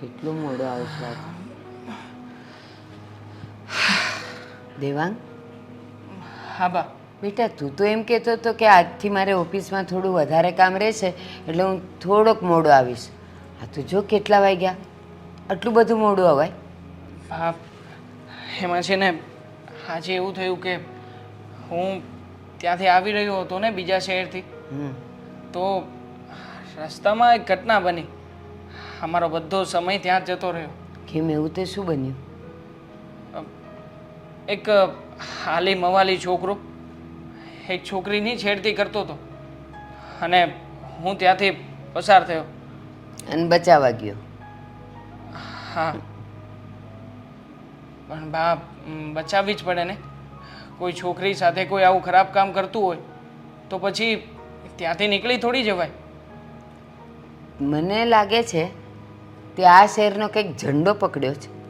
કેટલું મોડું આવશે દેવાંગ? હા બા. બેટા તું તો એમ કહેતો હતો કે આજથી મારે ઓફિસમાં થોડું વધારે કામ રહેશે એટલે હું થોડોક મોડો આવીશ. આ તું જો કેટલા વાગ્યા? આટલું બધું મોડું અવાય? હા એમાં છે ને આજે એવું થયું કે હું ત્યાંથી આવી રહ્યો હતો ને બીજા શહેરથી. તો રસ્તામાં એક ઘટના બની. અમારો બધો સમય ત્યાં જ જતો રહ્યો. કેમ એવું તે શું બન્યું? એક હાલી મવાલી છોકરો. એક છોકરીની છેડતી કરતો હતો. અને હું ત્યાંથી પસાર થયો. અને બચાવા ગયો? હા. પણ બા બચાવવી જ પડે ને. કોઈ છોકરી સાથે કોઈ આવું ખરાબ કામ કરતું હોય તો પછી ત્યાંથી નીકળી થોડી જવાય. મને લાગે છે તે આ શહેરનો કંઈક ઝંડો પકડ્યો છે.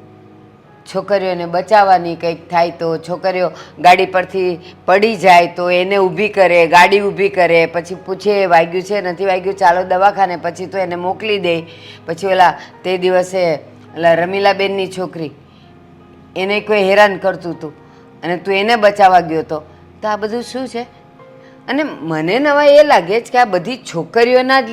છોકરીઓને બચાવવાની કંઈક થાય તો છોકરીઓ ગાડી પરથી પડી જાય તો એને ઊભી કરે, ગાડી ઊભી કરે, પછી પૂછે, વાગ્યું છે? નથી વાગ્યું? ચાલો દવાખાને. પછી તો એને મોકલી દે. પછી ઓલા તે દિવસે ઓલા રમીલાબેનની છોકરી એને કોઈ હેરાન કરતું હતું અને તું એને બચાવવા ગયો હતો તો આ બધું શું છે? અને મને નવા એ લાગે છે કે આ બધી છોકરીઓના જ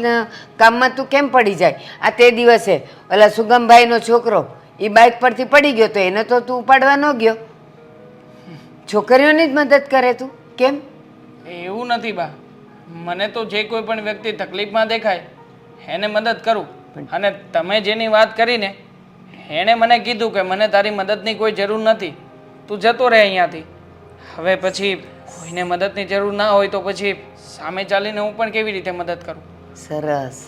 કામમાં તું કેમ પડી જાય? આ તે દિવસે ઓલા સુગમભાઈનો છોકરો એ બાઇક પરથી પડી ગયો તો એને તો તું ઉપાડવા ન ગયો. છોકરીઓની જ મદદ કરે તું. કેમ? એવું નથી બા. મને તો જે કોઈ પણ વ્યક્તિ તકલીફમાં દેખાય એને મદદ કરું. અને તમે જેની વાત કરીને એણે મને કીધું કે મને તારી મદદની કોઈ જરૂર નથી. તું જતો રહે અહીંયાથી. હવે પછી કોઈને મદદની જરૂર ના હોય તો પછી સામે ચાલીને હું પણ કેવી રીતે મદદ કરું? સરસ.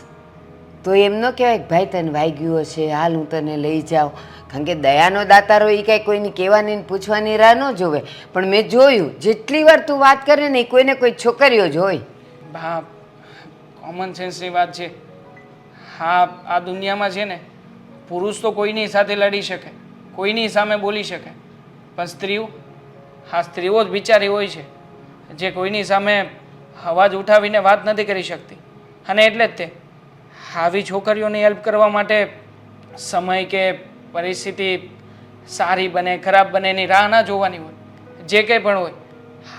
તો એમ ન કહેવાય કે ભાઈ તને વાગ્યું હશે હાલ હું તને લઈ જાઉં. કારણ કે દયાનો દાતારો એ કાંઈ કોઈની કહેવાની ને પૂછવાની રાહ ન જોવે. પણ મેં જોયું જેટલી વાર તું વાત કરે ને એ કોઈને કોઈ છોકરીઓ જ હોય. બા કોમન સેન્સની વાત છે. હા આ દુનિયામાં છે ને પુરુષ તો કોઈની સાથે લડી શકે કોઈની સામે બોલી શકે. પણ સ્ત્રીઓ હા સ્ત્રીઓ જ બિચારી હોય છે જે કોઈની સામે અવાજ ઉઠાવીને વાત નથી કરી શકતી. અને એટલે જ તે. આવી છોકરીઓની હેલ્પ કરવા માટે સમય કે પરિસ્થિતિ સારી બને, ખરાબ બને એની રાહ ના જોવાની હોય. જે કંઈ પણ હોય,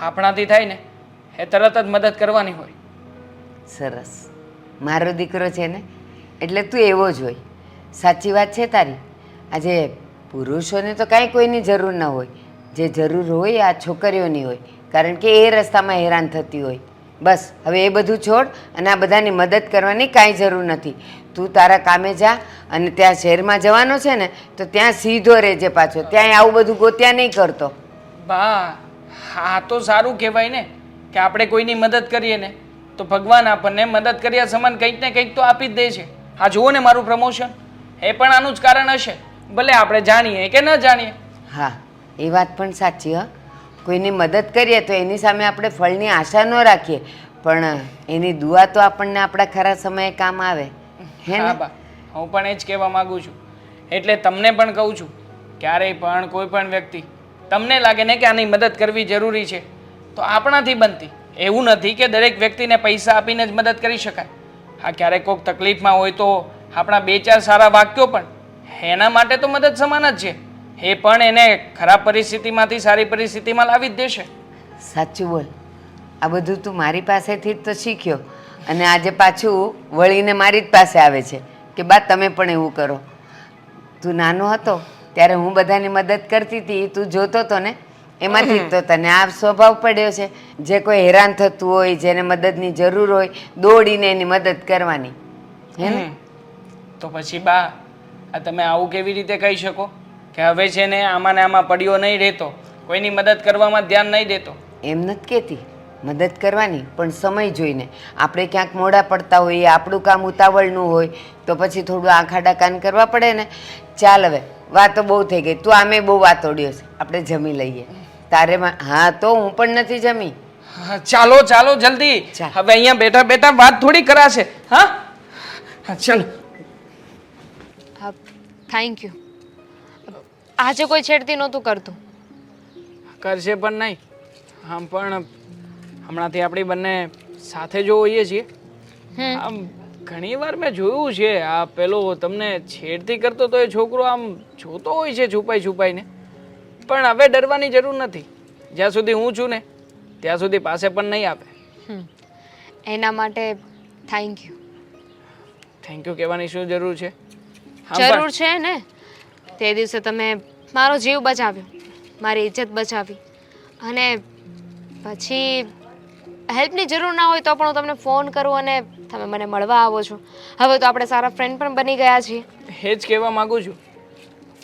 આપણાથી થાય ને, એ તરત જ મદદ કરવાની હોય. સરસ. મારો દીકરો છે ને, એટલે તું એવો જ હોય. સાચી વાત છે તારી. આજે પુરુષોને તો કાંઈ કોઈની જરૂર ન હોય. જે જરૂર હોય આ છોકરીઓની હોય. કારણ કે એ રસ્તામાં હેરાન થતી હોય. બસ હવે એ બધું છોડ અને આ બધાની મદદ કરવાની કાંઈ જરૂર નથી. તું તારા કામે જા અને ત્યાં શહેરમાં જવાનો છે ને તો ત્યાં સીધો રહેજે પાછો. ત્યાં આવું બધું ગોત્યા નહીં કરતો. બા હા તો સારું કહેવાય ને કે આપણે કોઈની મદદ કરીએ ને તો ભગવાન આપણને મદદ કર્યા સમાન કંઈક ને કંઈક તો આપી જ દે છે. આ જુઓ ને મારું પ્રમોશન એ પણ આનું જ કારણ હશે. ભલે આપણે જાણીએ કે ન જાણીએ. હા. એ વાત પણ સાચી, હા. કોઈની મદદ કરીએ તો એની સામે આપણે ફળની આશા ન રાખીએ, પણ એની દુઆ તો આપણને આપણા ખરા સમયે કામ આવે. હે બા. હું પણ એ જ કહેવા માગું છું. એટલે તમને પણ કહું છું, ક્યારેય પણ, કોઈ પણ વ્યક્તિ, તમને લાગે ને કે આની મદદ કરવી જરૂરી છે, તો આપણાથી બનતી. એવું નથી કે દરેક વ્યક્તિને પૈસા આપીને જ મદદ કરી શકાય. હા ક્યારેક કોઈક તકલીફમાં હોય તો આપણા બે ચાર સારા વાક્યો પણ, એના માટે તો મદદ સમાન જ છે. એ પણ એને ખરાબ પરિસ્થિતિમાંથી સારી પરિસ્થિતિમાં લાવી જ દેશે. સાચું બોલ. આ બધું તું મારી પાસેથી જ તો શીખ્યો. અને આજે પાછું વળીને મારી જ પાસે આવે છે. કે બા તમે પણ એવું કરો. તું નાનો હતો ત્યારે હું બધાની મદદ કરતી હતી તું જોતો હતો ને? એમાંથી તો તને આ સ્વભાવ પડ્યો છે. જે કોઈ હેરાન થતું હોય જેને મદદની જરૂર હોય દોડીને એની મદદ કરવાની. હે ને? તો પછી બા આ તમે આવું કેવી રીતે કહી શકો? કે હવે છે ને આમાં ને આમાં પડ્યો નહીં રહેતો. કોઈની મદદ કરવામાં ધ્યાન નહીં દેતો. એમ નથી કહેતી. મદદ કરવાની પણ સમય જોઈને. આપણે ક્યાંક મોડા પડતા હોઈએ આપણું કામ ઉતાવળનું હોય તો પછી થોડું આંખા ડકાન કરવા પડે ને. ચાલ હવે વાતો બહુ થઈ ગઈ. તું આમે બહુ વાતોડ્યો છે. આપણે જમી લઈએ. તારે હા તો હું પણ નથી જમી. હા, ચાલો ચાલો જલ્દી. હવે અહીંયા બેઠા બેઠા વાત થોડી કરાશે. હા? હા, ચાલો. હા થેન્ક યુ આજે કોઈ છેડતી નહોતું કરતું. કરશે પણ નહીં. આમ પણ હમણાંથી આપણી બંને સાથે જો હોઈએ છીએ. આમ ઘણી વાર મેં જોયું છે આ પેલો તમને છેડતી કરતો તો એ છોકરો આમ જોતો હોય છે છુપાઈ છુપાઈને. પણ હવે ડરવાની જરૂર નથી. જ્યાં સુધી હું છું ને ત્યાં સુધી પાસે પણ નહીં આપે હમ. એના માટે થેન્ક યુ થેન્ક યુ કહેવાની શું જરૂર છે? જરૂર છે ને? તે દિવસે તમે મારો જીવ બચાવ્યો મારી ઇજ્જત બચાવી. અને પછી હેલ્પની જરૂર ના હોય તો પણ હું તમને ફોન કરું અને તમે મને મળવા આવો છો. હવે તો આપણે સારા ફ્રેન્ડ પણ બની ગયા છીએ. એ જ કહેવા માગું છું.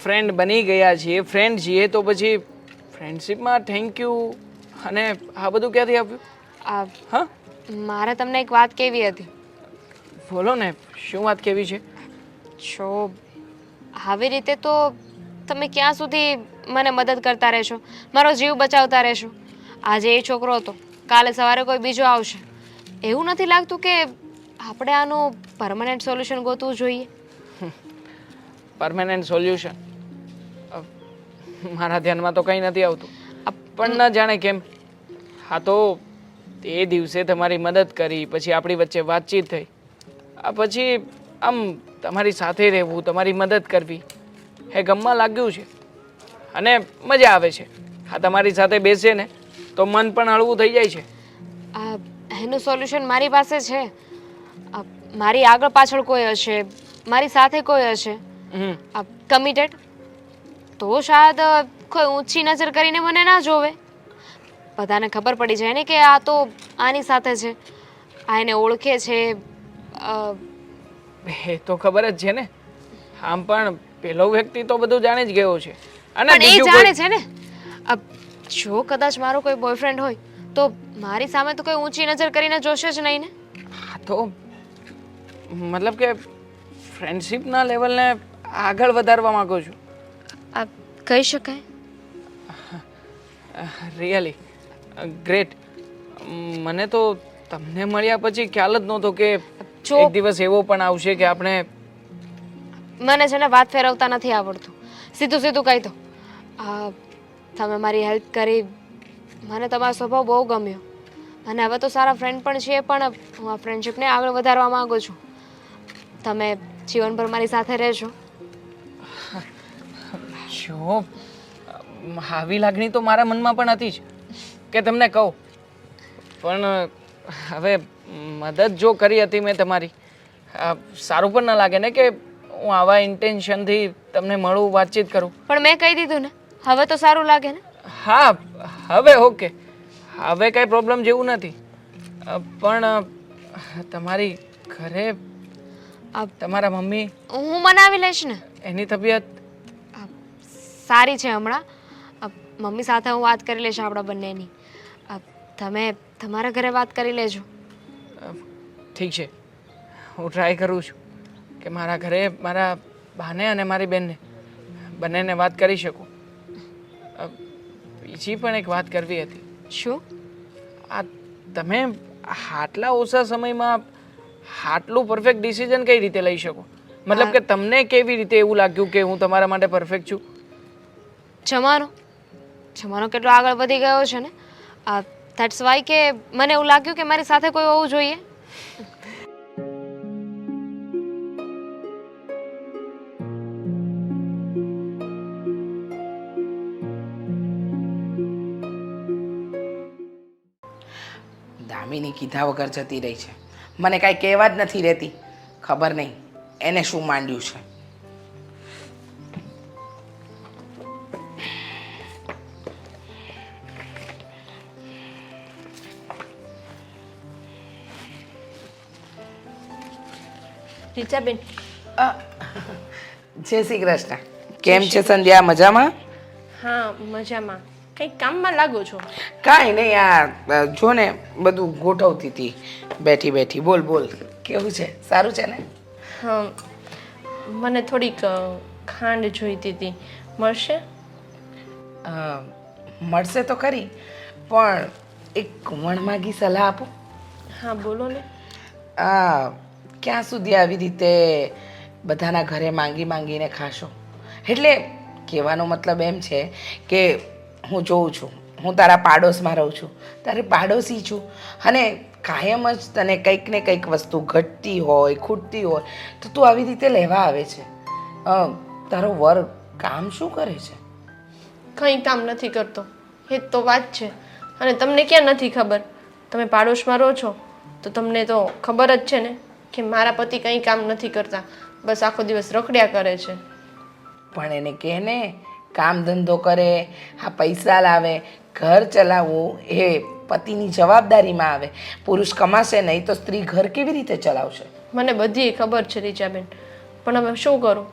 ફ્રેન્ડ બની ગયા છીએ ફ્રેન્ડ છીએ તો પછી ફ્રેન્ડશિપમાં થેન્ક યુ અને આ બધું ક્યાંથી આપ્યું? આ હા? મારે તમને એક વાત કેવી હતી. બોલો ને શું વાત કેવી છે? છો આવી રીતે તો તમે ક્યાં સુધી મને મદદ કરતા રહેશો? મારો જીવ બચાવતા રહેશો. આજે એ છોકરો હતો. કાલે સવારે કોઈ બીજો આવશે. એવું નથી લાગતું કે આપણે આનું પરમનન્ટ સોલ્યુશન ગોતવું જોઈએ. પરમેનન્ટ સોલ્યુશન મારા ધ્યાનમાં તો કંઈ નથી આવતું. પણ ન જાણે કેમ. હા તો એ દિવસે તમારી મદદ કરી, પછી આપણી વચ્ચે વાતચીત થઈ. આ પછી આમ તમારી સાથે રહેવું તમારી મદદ કરવી એ ગમવા લાગ્યું છે. અને મજા આવે છે. આ તમારી સાથે બેસે ને તો મન પણ હળવું થઈ જાય છે. આ એનું સોલ્યુશન મારી પાસે છે. મારી આગળ પાછળ કોઈ હશે મારી સાથે કોઈ હશે. હમ. આ કમિટેડ તો શાયદ કોઈ ઊંચી નજર કરીને મને ના જોવે. બધાને ખબર પડી જાય ને કે આ તો આની સાથે છે. આ એને ઓળખે છે. એ તો ખબર જ છે ને. આમ પણ પેલો વ્યક્તિ તો બધું જાણી જ ગયો છે. અને પણ એ બીજું જાણે છે ને. અ, જો કદાચ મારો કોઈ બોયફ્રેન્ડ હોય તો મારી સામે તો કોઈ ઊંચી નજર કરીને જોશે જ નહીં ને? હા તો મતલબ કે ફ્રેન્ડશિપના લેવલને આગળ વધારવા માંગુ છું? આ કહી શકાય. રિયલી ગ્રેટ મને તો તમને મળ્યા પછી ખ્યાલ જ નહોતો કે જો- એક દિવસ એવો પણ આવશે કે આપણે મને છે ને વાત ફેરવતા નથી આવડતું. સીધું સીધું કહી દો. તમે મારી હેલ્પ કરી. મને તમારો સ્વભાવ બહુ ગમ્યો. અને હવે તો સારા ફ્રેન્ડ પણ છીએ પણ હું આ ફ્રેન્ડશિપને આગળ વધારવા માંગુ છું. તમે જીવનભર મારી સાથે રહેશો જો આવી લાગણી તો મારા મનમાં પણ હતી જ. કે તમને કહું. પણ હવે મદદ જો કરી હતી મેં તમારી. સારું પણ ન લાગે ને કે હું આવા ઇન્ટેન્શનથી તમને મળું વાતચીત કરું. પણ મેં કહી દીધું ને. હવે તો સારું લાગે ને? હા હવે ઓકે. હવે કાંઈ પ્રોબ્લેમ જેવું નથી. પણ તમારી ઘરે તમારા મમ્મી હું મનાવી લઈશ ને. એની તબિયત? સારી છે હમણાં. મમ્મી સાથે હું વાત કરી લઈશ આપણા બંનેની. તમે તમારા ઘરે વાત કરી લેજો. ઠીક છે. હું ટ્રાય કરું છું કે મારા ઘરે મારા બાને અને મારી બેનને બંનેને વાત કરી શકું. બીજી પણ એક વાત કરવી હતી. શું? આ તમે આટલા ઓછા સમયમાં આટલું પરફેક્ટ ડિસિઝન કઈ રીતે લઈ શકો? મતલબ કે તમને કેવી રીતે એવું લાગ્યું કે હું તમારા માટે પરફેક્ટ છું? જમાનો. જમાનો કેટલો આગળ વધી ગયો છે ને? ધેટ્સ વાય કે મને એવું લાગ્યું કે મારી સાથે કોઈ હોવું જોઈએ. દામિની કીધા વગર જતી રહી છે. મને કાંઈ કહેવા જ નથી રહેતી. ખબર નહીં. એને શું માંડ્યું છે? રીચાબેન જય શ્રી કૃષ્ણ. કેમ છે સંધ્યા? મજામાં? હા મજામાં. કંઈક કામમાં લાગો છો? કાંઈ નહીં આ જો ને બધું ગોઠવતી હતી. બેઠી બેઠી. બોલ બોલ. કેવું છે? સારું છે ને? હા મને થોડીક ખાંડ જોઈતી હતી. મળશે? મળશે તો ખરી પણ એક વણમાગી સલાહ આપો. હા બોલો ને. આ ક્યાં સુધી આવી રીતે બધાના ઘરે માંગી માંગીને ખાશો? એટલે કહેવાનો મતલબ એમ છે કે હું જોઉં છું, હું તારા પાડોશમાં રહું છું, તારી પાડોશી છું અને કાયમ જ તને કંઈક ને કંઈક વસ્તુ ઘટતી હોય, ખૂટતી હોય, તો તું આવી રીતે લેવા આવે છે. તારો વર કામ શું કરે છે? કંઈ કામ નથી કરતો. એ તો વાત છે. અને તમને ક્યાં નથી ખબર? તમે પાડોશમાં રહો છો, તો તમને તો ખબર જ છે ને. કે મારા પતિ કંઈ કામ નથી કરતા. બસ આખો દિવસ રખડ્યા કરે છે. પણ એને કહે ને કામ ધંધો કરે આ પૈસા લાવે ઘર ચલાવવું એ પતિની જવાબદારીમાં આવે. પુરુષ કમાશે નહીં તો સ્ત્રી ઘર કેવી રીતે ચલાવશે? મને બધી ખબર છે રીચાબેન. પણ હવે શું કરું?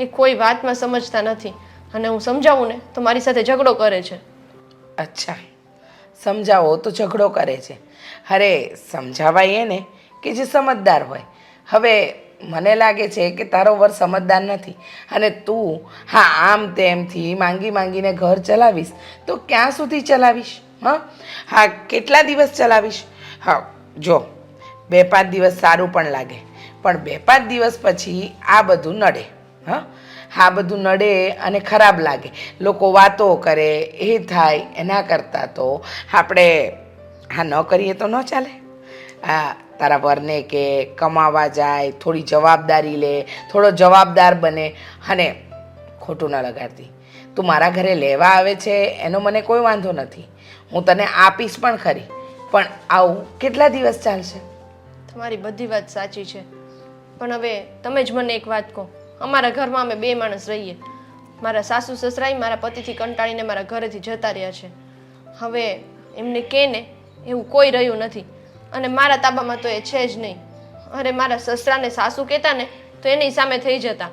એ કોઈ વાતમાં સમજતા નથી. અને હું સમજાવું ને તો મારી સાથે ઝઘડો કરે છે. અચ્છા. સમજાવો તો ઝઘડો કરે છે. અરે સમજાવાય એને. કે જે સમજદાર હોય. હવે મને લાગે છે કે તારો વર સમજદાર નથી. અને તું, હા, આમ તેમથી માંગી માંગીને ઘર ચલાવીશ, તો ક્યાં સુધી ચલાવીશ? હા? હા, કેટલા દિવસ ચલાવીશ? હા, જો, બે પાંચ દિવસ સારું પણ લાગે. પણ બે પાંચ દિવસ પછી આ બધું નડે. હા? આ બધું નડે અને ખરાબ લાગે. લોકો વાતો કરે, એ થાય, એના કરતાં તો આપણે, હા, ન કરીએ તો ન ચાલે. આ તારા વરને કે કમાવા જાય, થોડી જવાબદારી લે, થોડો જવાબદાર બને, અને ખોટું ન લગાડતી. તું મારા ઘરે લેવા આવે છે, એનો મને કોઈ વાંધો નથી. હું તને આપીશ પણ ખરી, પણ આવું કેટલા દિવસ ચાલશે? તમારી બધી વાત સાચી છે. પણ હવે તમે જ મને એક વાત કહો. અમારા ઘરમાં અમે બે માણસ રહીએ. મારા સાસુ સસરાઈ મારા પતિથી કંટાળીને મારા ઘરેથી જતા રહ્યા છે. હવે એમને કે ને એવું કોઈ રહ્યું નથી. અને મારા તાબામાં તો એ છે જ નહીં. અરે મારા સસરાને, સાસુ કહેતા ને તો એની સામે થઈ જતા.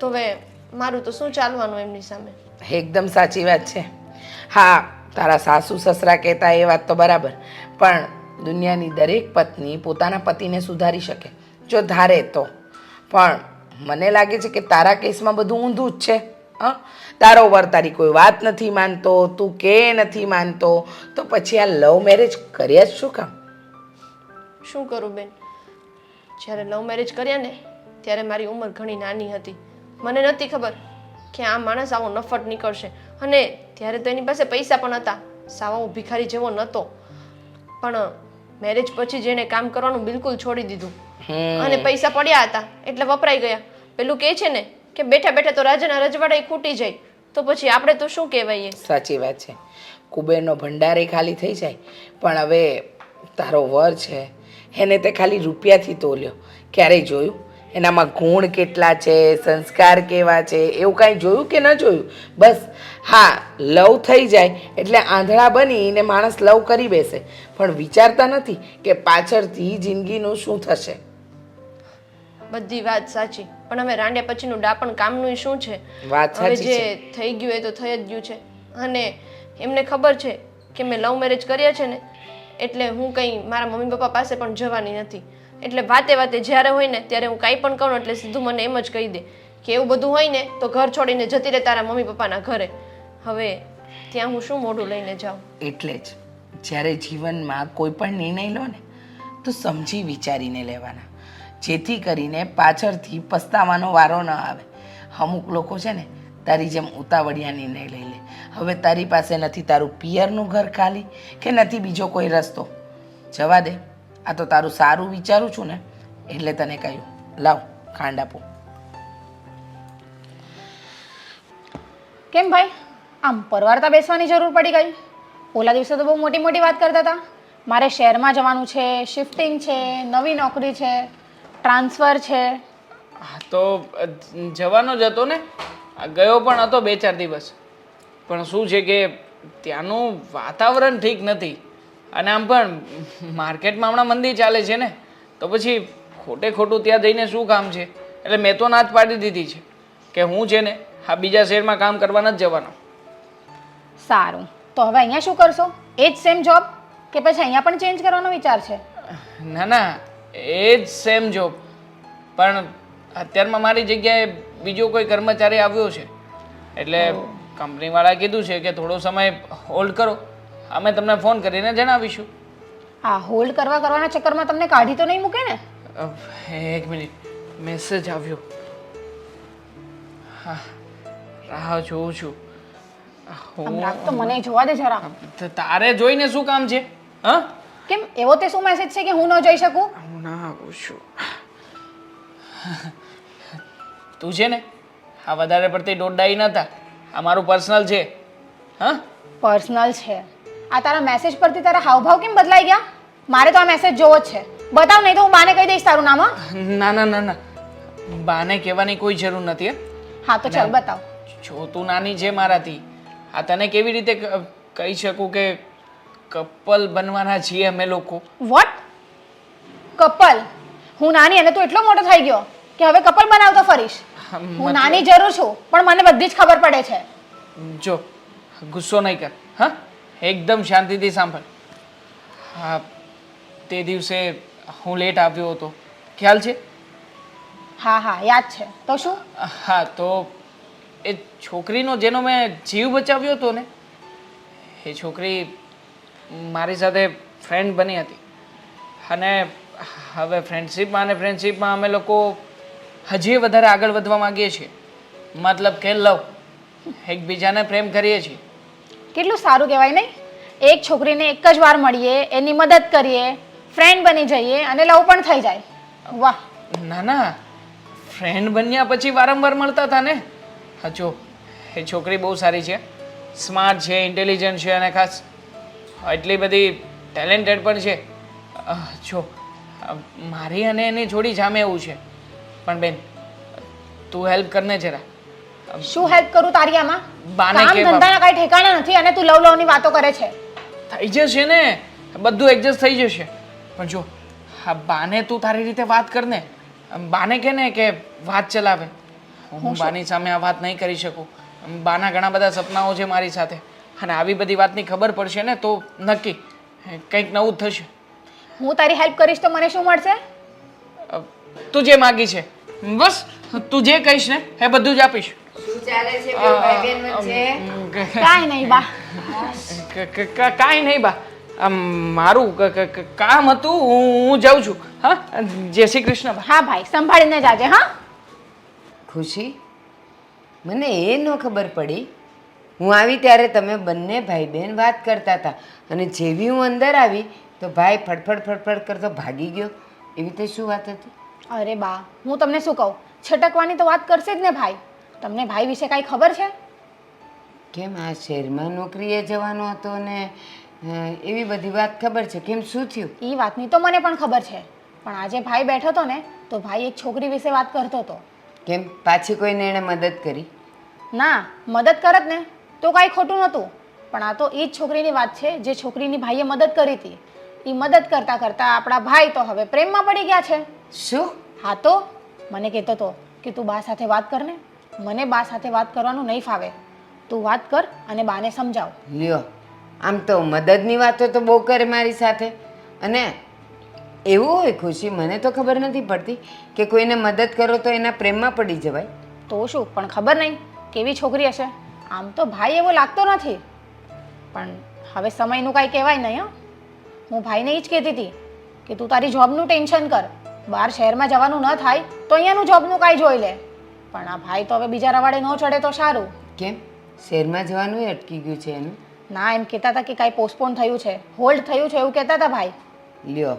તો હવે મારું તો શું ચાલવાનું એમની સામે? એકદમ સાચી વાત છે. હા, તારા સાસુ, સસરા કહેતા એ વાત તો બરાબર. પણ દુનિયાની દરેક પત્ની પોતાના પતિને સુધારી શકે, જો ધારે તો. પણ મને લાગે છે કે તારા કેસમાં બધું ઊંધું જ છે. હા? તારો વર તારી કોઈ વાત નથી માનતો, તું કે નથી માનતો, તો પછી આ લવ મેરેજ કર્યા જ શું કામ? શું કરું બેન? જ્યારે લવ મેરેજ કર્યા ને ત્યારે મારી ઉંમર ઘણી નાની હતી. મને નહોતી ખબર કે આ માણસ આવો નફટ નીકળશે. અને ત્યારે તો એની પાસે પૈસા પણ હતા. સાવ ભિખારી જેવો નહોતો. પણ મેરેજ પછી જેણે કામ કરવાનું બિલકુલ છોડી દીધું. અને પૈસા પડ્યા હતા એટલે વપરાઈ ગયા. પેલું કહે છે ને કે બેઠા બેઠા તો રાજાના રજવાડા ખૂટી જાય. તો પછી આપણે તો શું કહેવાય સાચી વાત છે. કુબેરનો ભંડારે ખાલી થઈ જાય. પણ હવે તારો વર છે એને તે ખાલી રૂપિયાથી તોલ્યો. ક્યારેય જોયું? એનામાં ગુણ કેટલા છે સંસ્કાર કેવા છે એવું કાંઈ જોયું કે ન જોયું? બસ હા લવ થઈ જાય એટલે આંધળા બનીને માણસ લવ કરી બેસે. પણ વિચારતા નથી કે પાછળથી જિંદગીનું શું થશે. બધી વાત સાચી. પણ હવે રાંડ્યા પછીનું ડાપણ કામનું શું છે? વાત હવે જે થઈ ગયું એ તો થઈ જ ગયું છે. અને એમને ખબર છે કે મેં લવ મેરેજ કર્યા છે ને એટલે હું કંઈ મારા મમ્મી પપ્પા પાસે પણ જવાની નથી. એટલે વાતે વાતે જ્યારે હોય ને ત્યારે હું કાંઈ પણ કહું એટલે સીધું મને એમ જ કહી દે કે એવું બધું હોય ને તો ઘર છોડીને જતી રહે તારા મમ્મી પપ્પાના ઘરે. હવે ત્યાં હું શું મોઢું લઈને જાઉં? એટલે જ. જ્યારે જીવનમાં કોઈ પણ નિર્ણય લો ને, તો સમજી વિચારીને લેવાના. જેથી કરીને પાછળથી પસ્તાવાનો વારો ન આવે. અમુક લોકો છે ને, તારી જેમ ઉતાવળિયા નિર્ણય લઈ લે. હવે તારી પાસે નથી તારું પિયરનું ઘર ખાલી કે નથી બીજો કોઈ રસ્તો? જવા દે. આ તો તારું સારું વિચારું છું ને એટલે તને કહ્યું. લાવ ખાંડ આપો. કેમ ભાઈ? આમ પરવારતા બેસવાની જરૂર પડી ગઈ? ઓલા દિવસે તો બહુ મોટી મોટી વાત કરતા હતા. મારે શહેરમાં જવાનું છે શિફ્ટિંગ છે નવી નોકરી છે ટ્રાન્સફર છે. હા તો જવાનો જ હતો ને. ગયો પણ હતો બે ચાર દિવસ. પણ શું છે કે ત્યાંનું વાતાવરણ ઠીક નથી. અને આમ પણ માર્કેટમાં હમણાં મંદી ચાલે છે ને તો પછી ખોટે ખોટું ત્યાં જઈને શું કામ છે? એટલે મેં તો ના જ પાડી દીધી છે કે હું છે ને આ બીજા શહેરમાં કામ કરવા નથી જવાનો. સારું. તો હવે અહીંયા શું કરશો? એ જ સેમ જોબ કે પછી અહીંયા પણ ચેન્જ કરવાનો વિચાર છે? ના ના. એ જ સેમ જોબ પણ અત્યારમાં મારી જગ્યાએ બીજો કોઈ કર્મચારી આવ્યો છે. એટલે કંપનીવાળાએ કીધું છે કે થોડો સમય હોલ્ડ કરો. અમે તમને ફોન કરીને જણાવીશું. આ હોલ્ડ કરવા કરવાના ચક્કરમાં તમને કાઢી તો નહીં મૂકે ને? અ, એક મિનિટ. મેસેજ આવ્યો. હા રાહ જોઉં છું. આમ હું રાખ તો મને જોવા દે જરા. ત- તારે જોઈને શું કામ છે? હા? કેમ એવો તે શું મેસેજ છે કે હું ન જઈ શકું? હું ના આવું છું. તું છે ને આ વધારે પડતી દોડડાઈ નતા. આ મારું પર્સનલ છે. હા? પર્સનલ છે. આ તારા મેસેજ પરથી તારા હાવભાવ કેમ બદલાઈ ગયા? મારે તો આ મેસેજ જોવો જ છે. બતાવ નહીં તો હું બાને કહી દઈશ તારું નામ હં? ના ના ના ના. બાને કહેવાની કોઈ જરૂર નથી હે. હા તો ચાલ બતાવ. જો તું નાની છે મારાથી આ તને કેવી રીતે ક- કહી શકું કે કપલ બનવાના છીએ અમે લોકો? What couple? હું નાની અને તું એટલો મોટો થઈ ગયો કે હવે કપલ બનાવતો ફરીશ. હું નાની જરૂર છું પણ મને બધી જ ખબર પડે છે. જો ગુસ્સો નહીં કર હા? એકદમ શાંતિથી સાંભળ. હા તે દિવસે હું લેટ આવ્યો હતો. ખ્યાલ છે? હા હા યાદ છે. તો શું? હા તો એ છોકરીનો જેનો મેં જીવ બચાવ્યો હતો ને એ છોકરી મારી સાથે ફ્રેન્ડ બની હતી. અને હવે ફ્રેન્ડશીપમાં અને ફ્રેન્ડશીપમાં અમે લોકો હજી વધારે આગળ વધવા માંગીએ છીએ. મતલબ કે લવ. એકબીજાને પ્રેમ કરીએ છીએ. કેટલું સારું કહેવાય નહીં? એક છોકરીને એક જ વાર મળીએ એની મદદ કરીએ ફ્રેન્ડ બની જઈએ અને લવ પણ થઈ જાય. વાહ. ના ના. ફ્રેન્ડ બન્યા પછી વારંવાર મળતા હતા ને? હા જો. એ છોકરી બહુ સારી છે. સ્માર્ટ છે ઇન્ટેલિજન્ટ છે અને ખાસ એટલી બધી ટેલેન્ટેડ પણ છે. જો. મારી અને એની જોડી જામે એવું છે. પણ બેન તું હેલ્પ કરને જરા. શું હેલ્પ કરું તારી આમાં? બાને કામ કેવા- ધંધાના કઈ ઠેકાણા નથી અને તું લવ લવની વાતો કરે છે. થઈ જશે ને? બધું એડજસ્ટ થઈ જશે. પણ જો હા બાને તું તારી રીતે વાત કર ને બાને કે ને કે વાત ચલાવે. હું બાની સામે આ વાત નહીં કરી શકું. બાના ઘણા બધા સપનાઓ છે મારી સાથે. અને આવી બધી વાતની ખબર પડશે ને તો નક્કી કંઈક નવું થશે. હું તારી હેલ્પ કરીશ તો મને શું મળશે? તું જે માગી છે. બસ તું જે કહીશ ને એ બધું જ આપીશ. શું ચાલે છે બે ભાઈ બહેન વચ્ચે? કાંઈ નહીં બા. ક- ક- ક- કાંઈ નહીં બા. મારું કામ હતું હું હું જાઉં છું. હા જય શ્રી કૃષ્ણ હા ભાઈ સંભાળીને જાજે હા. ખુશી? મને એ ન ખબર પડી. હું આવી ત્યારે તમે બંને ભાઈ બહેન વાત કરતા હતા. અને જેવી હું અંદર આવી તો ભાઈ ફડફડ ફડફડ કરતો ભાગી ગયો. એવી રીતે શું વાત હતી? અરે બા હું તમને શું કહું? છટકવાની તો વાત કરશે જ ને ભાઈ. તમને ભાઈ વિશે કાંઈ ખબર છે? કેમ આ શહેરમાં નોકરીએ જવાનો હતો ને એવી બધી વાત ખબર છે? કેમ શું થયું? એ વાતની તો મને પણ ખબર છે. પણ આજે ભાઈ બેઠો હતો ને તો ભાઈ એક છોકરી વિશે વાત કરતો હતો. કેમ પાછી કોઈને એણે મદદ કરી? ના મદદ કરત ને તો કાંઈ ખોટું નહોતું. પણ આ તો એ જ છોકરીની વાત છે જે છોકરીની ભાઈએ મદદ કરી હતી. એ મદદ કરતાં કરતાં આપણા ભાઈ તો હવે પ્રેમમાં પડી ગયા છે. શું? હા તો? મને કહેતો હતો કે તું બા સાથે વાત કર ને. મને બા સાથે વાત કરવાનું નહીં ફાવે. તું વાત કર અને બાને સમજાવ. લ્યો આમ તો મદદની વાતો તો બહુ કરે મારી સાથે. અને એવું હોય ખુશી મને તો ખબર નથી પડતી કે કોઈને મદદ કરો તો એના પ્રેમમાં પડી જવાય. તો શું? પણ ખબર નહીં કેવી છોકરી હશે? આમ તો ભાઈ એવો લાગતો નથી. પણ હવે સમયનું કાંઈ કહેવાય નહીં હં. હું ભાઈને એ જ કહેતી હતી કે તું તારી જોબનું ટેન્શન કર. બહાર શહેરમાં જવાનું ન થાય તો અહીંયાનું જોબનું કાંઈ જોઈ લે. પણ આ ભાઈ તો હવે બીજા રવાડે ન ચડે તો સારું. કેમ? શહેરમાં જવાનું અટકી ગયું છે એનું? ના એમ કહેતા હતા કે કાંઈ પોસ્ટપોન થયું છે. હોલ્ડ થયું છે એવું કહેતા હતા ભાઈ. લ્યો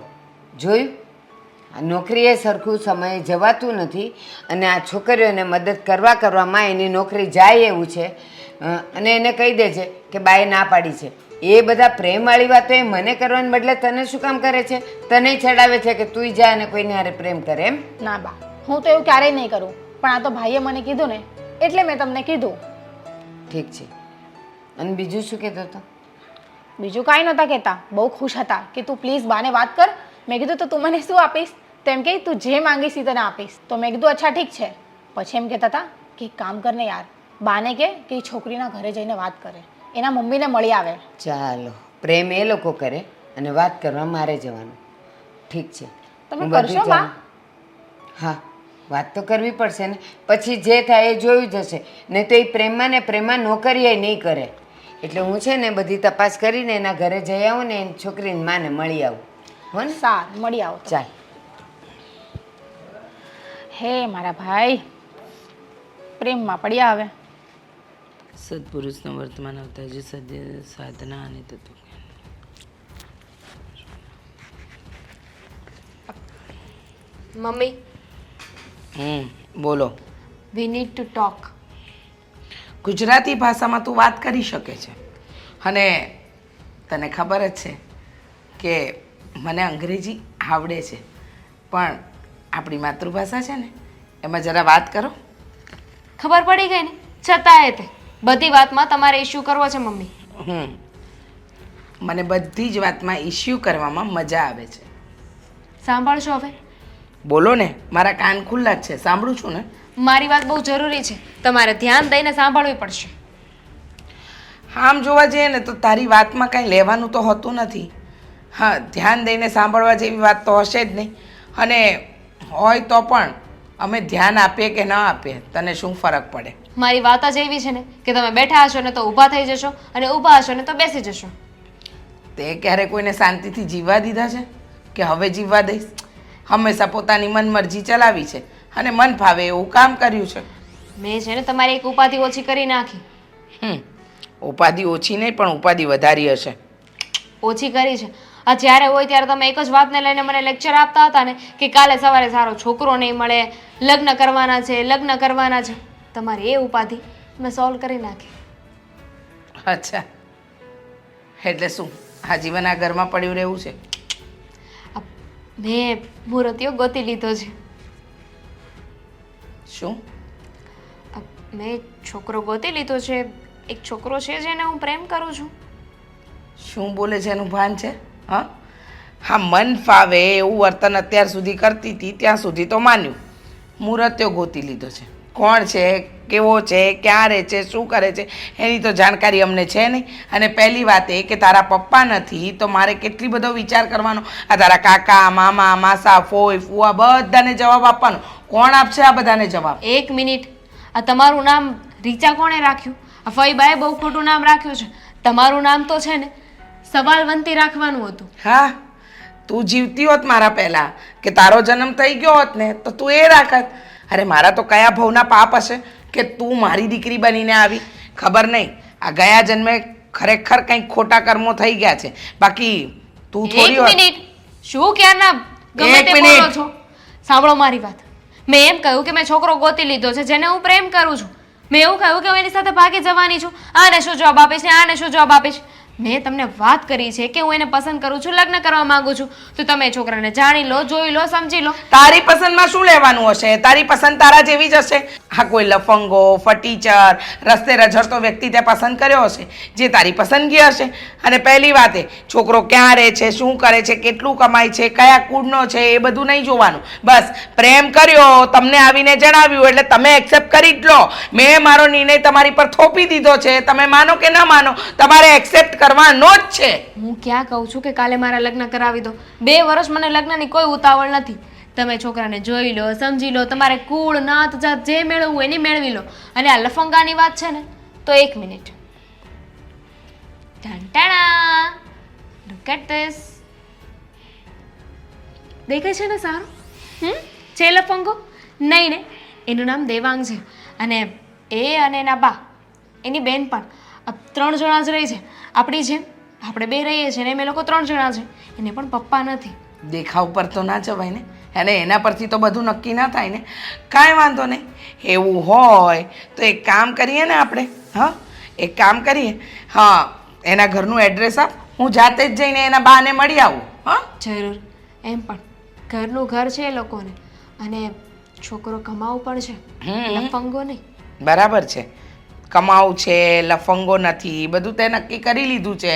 જોયું? આ નોકરીએ સરખું સમયે જવાતું નથી અને આ છોકરીઓને મદદ કરવા કરવામાં એની નોકરી જાય એવું છે. અને એને કહી દે છે કે બાએ ના પાડી છે. એ બધા પ્રેમવાળી વાતો એ મને કરવાને બદલે તને શું કામ કરે છે? તને ચડાવે છે કે તું જા અને કોઈને હારે પ્રેમ કરે એમ? ના બા હું તો એવું ક્યારેય નહીં કરું. પણ આ તો ભાઈએ મને કીધું ને એટલે મેં તમને કીધું. ઠીક છે. અને બીજું શું કહેતો હતો? બીજું કાંઈ નહોતા કહેતા. બહુ ખુશ હતા કે તું પ્લીઝ બાને વાત કર. મેં કીધું તો તું મને શું આપીશ? તેમ કે તું જે માંગીશ એ તને આપીશ. તો મેં કીધું અચ્છા ઠીક છે. પછી એમ કહેતા હતા કે એક કામ કરને યાર. બાને કે કે છોકરીના ઘરે જઈને વાત કરે. એના મમ્મીને મળી આવે. ચાલો પ્રેમ એ લોકો કરે અને વાત કરવા મારે જવાનું. ઠીક છે. તમે હું બધું કરશો, બા? જાણું. હા વાત તો કરવી પડશે ને. પછી જે થાય એ જોયું જશે નહીં તો એ પ્રેમમાં ને પ્રેમમાં નોકરીએ નહીં કરે. એટલે હું છે ને બધી તપાસ કરીને એના ઘરે જઈ આવું ને એની છોકરીની માને મળી આવું. હો ને? સારું મળી આવો તો. ચાલ. હે મારા ભાઈ. પ્રેમમાં પડ્યા હવે. સત્પુરુષનો વર્તમાન આવતા જ સદ્ય સાધના અને તત્વ મમ્મી? હમ બોલો. We need to talk Gujarati ભાષામાં તું વાત કરી શકે છે. અને તને ખબર જ છે કે મને અંગ્રેજી આવડે છે. પણ આપણી માતૃભાષા છે ને એમાં જરા વાત કરો. ખબર પડી ગઈ ને? છતાંય તે. બધી વાતમાં તમારે ઇશ્યુ કરવો છે મમ્મી? હમ. મને બધી જ વાતમાં ઇશ્યુ કરવામાં મજા આવે છે. સાંભળશો હવે. બોલો ને મારા કાન ખુલ્લા જ છે સાંભળું છું ને? મારી વાત બહુ જરૂરી છે. તમારે ધ્યાન દઈને સાંભળવી પડશે. આમ જોવા જઈએ ને તો તારી વાતમાં કાંઈ લેવાનું તો હોતું નથી. હા ધ્યાન દઈને સાંભળવા જેવી વાત તો હશે જ નહીં. અને હોય તો પણ અમે ધ્યાન આપીએ કે ન આપીએ તને શું ફરક પડે? મારી વાત જ એવી છે ને કે તમે બેઠા હશો ને તો ઊભા થઈ જશો અને ઊભા હશો ને તો બેસી જશો. તે ક્યારે કોઈને શાંતિથી જીવવા દીધા છે? કે હવે જીવવા દઈશ? હંમેશા પોતાની મનમરજી ચલાવી છે અને મન ફાવે એવું કામ કર્યું છે. મેં છે ને તમારી એક ઉપાધિ ઓછી કરી નાખી. હમ ઉપાધિ ઓછી નહીં પણ ઉપાધિ વધારી હશે. ઓછી કરી છે. આ જ્યારે હોય ત્યારે તમે એક જ વાતને લઈને મને લેક્ચર આપતા હતા ને કે કાલે સવારે સારો છોકરો નહીં મળે લગ્ન કરવાના છે લગ્ન કરવાના છે. તમારી એ ઉપાધિ મેં સોલ્વ કરી નાખી. અચ્છા. એટલે શું? આજીવન આ ઘરમાં પડ્યું રહેવું છે? આ મેં મુહૂર્તિયો ગોતી લીધો છે. શું? આ મેં છોકરો ગોતી લીધો છે. એક છોકરો છે જેને હું પ્રેમ કરું છું. શું બોલે છે એનું ભાન છે? હા? હા મન ફાવે એવું વર્તન અત્યાર સુધી કરતી હતી ત્યાં સુધી તો માન્યું. મુહૂર્ત્યો ગોતી લીધો છે. કોણ છે કેવો છે ક્યાં રહે છે શું કરે છે એની તો જાણકારી અમને છે નહીં. અને પહેલી વાત એ કે તારા પપ્પા નથી તો મારે કેટલી બધો વિચાર કરવાનો. આ તારા કાકા મામા માસા ફોઈ ફુવા બધાને જવાબ આપવાનો. કોણ આપશે આ બધાને જવાબ? એક મિનિટ. આ તમારું નામ રીચા કોણે રાખ્યું? આ ફઈબાએ બહુ ખોટું નામ રાખ્યું છે. તમારું નામ તો છે ને સવાલવંતી રાખવાનું હતું. હા તું જીવતી હોત મારા પહેલાં કે તારો જન્મ થઈ ગયો હોત ને તો તું એ રાખત. અરે મારા તો કયા ભવના પાપ હશે કે તું મારી દીકરી બનીને આવી? ખબર નહીં. આ ગયા જન્મે ખરેખર કંઈક ખોટા કર્મો થઈ ગયા છે. બાકી તું થોડી મિનિટ. શું ક્યારના ગમે તે બોલો છો? સાંભળો મારી વાત. મેં એમ કહ્યું કે મેં છોકરો ગોતી લીધો છે જેને હું પ્રેમ કરું છું. મેં એવું કહ્યું કે હું એની સાથે ભાગી જવાની છું. આને શું જવાબ આપીશ ને આને શું જવાબ આપીશ? મેં તમને વાત કરી છે કે હું એને પસંદ કરું છું, લગ્ન કરવા માંગુ છું. તો તમે છોકરાને જાણી લો, જોઈ લો, સમજી લો. તારી પસંદમાં શું લેવાનું હશે? તારી પસંદ તારા જેવી જ હશે. હા, કોઈ લફંગો, ફટીચર, રસ્તે રઝળતો વ્યક્તિ તે પસંદ કર્યો હશે, જે તારી પસંદગી હશે. અને પહેલી વાત, છોકરો ક્યાં રહે છે, શું કરે છે, કેટલું કમાય છે, કયા કુળનો છે, એ બધું નહીં જોવાનું. બસ, પ્રેમ કર્યો, તમને આવીને જણાવ્યું, એટલે તમે એક્સેપ્ટ કરી જ લો. મેં મારો નિર્ણય તમારી પર થોપી દીધો છે, તમે માનો કે ન માનો, તમારે એક્સેપ્ટ કરવાનો જ છે. હું ક્યાં કહું છું કે કાલે મારા લગ્ન કરાવી દો. બે વર્ષ મને લગ્નની કોઈ ઉતાવળ નથી. તમે છોકરાને જોઈ લો, સમજી લો, તમારે કુળ, નાત, જાત જે મેળવવું એની મેળવી લો. અને આ લફંગાની વાત છે ને, તો એક મિનિટ. ટાણા. લુક એટ દેખાય છે ને સારું? હમ? છે લફંગો? નહીં ને, એનું નામ દેવાંગ છે. અને એ અને એના બા, એની બેન પણ ત્રણ જણા જ રહી છે. આપણી જેમ, આપણે બે રહીએ છીએ ને એ લોકો ત્રણ જણા છે. એને પણ પપ્પા નથી. દેખાવ પર તો ના જવાય ને. અને એના પરથી તો બધું નક્કી ના થાય ને. કાંઈ વાંધો નહીં. એવું હોય તો એક કામ કરીએ ને આપણે. હા? એક કામ કરીએ. હા એના ઘરનું એડ્રેસ આપ. હું જાતે જ જઈને એના બાને મળી આવું. હા? જરૂર. એમ પણ. ઘરનું ઘર છે એ લોકોને. અને છોકરો કમાવું પણ છે. લફંગો નહીં. બરાબર છે. કમાવું છે લફંગો નથી બધું તે નક્કી કરી લીધું છે.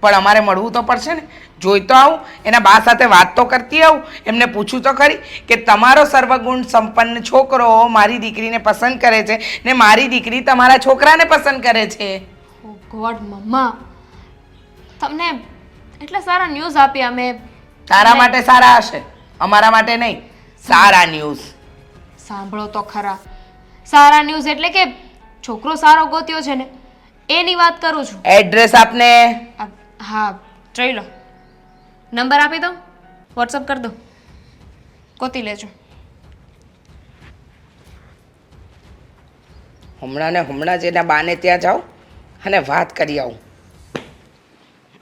પણ અમારે મળવું તો પડશે ને. જોઈ તો આવું એના બા સાથે વાત તો કરતી આવું. એમને પૂછું તો ખરી કે તમારો સર્વગુણ સંપન્ન છોકરો મારી દીકરીને પસંદ કરે છે ને મારી દીકરી તમારા છોકરાને પસંદ કરે છે. Oh god mama. તમને એટલા સારા ન્યૂઝ આપ્યા અમે તારા માટે સારા હશે અમારા માટે નહીં. સારા ન્યૂઝ સાંભળો તો ખરા. સારા ન્યૂઝ એટલે કે છોકરો સારો ગોત્યો છે ને એની વાત કરું છું. એડ્રેસ આપને? હા જોઈ લો. નંબર આપી દો વોટ્સઅપ કરી દો ગોતી લેજો. હમણાં ને હમણાં જ એના બાને ત્યાં જાઓ અને વાત કરી આવું.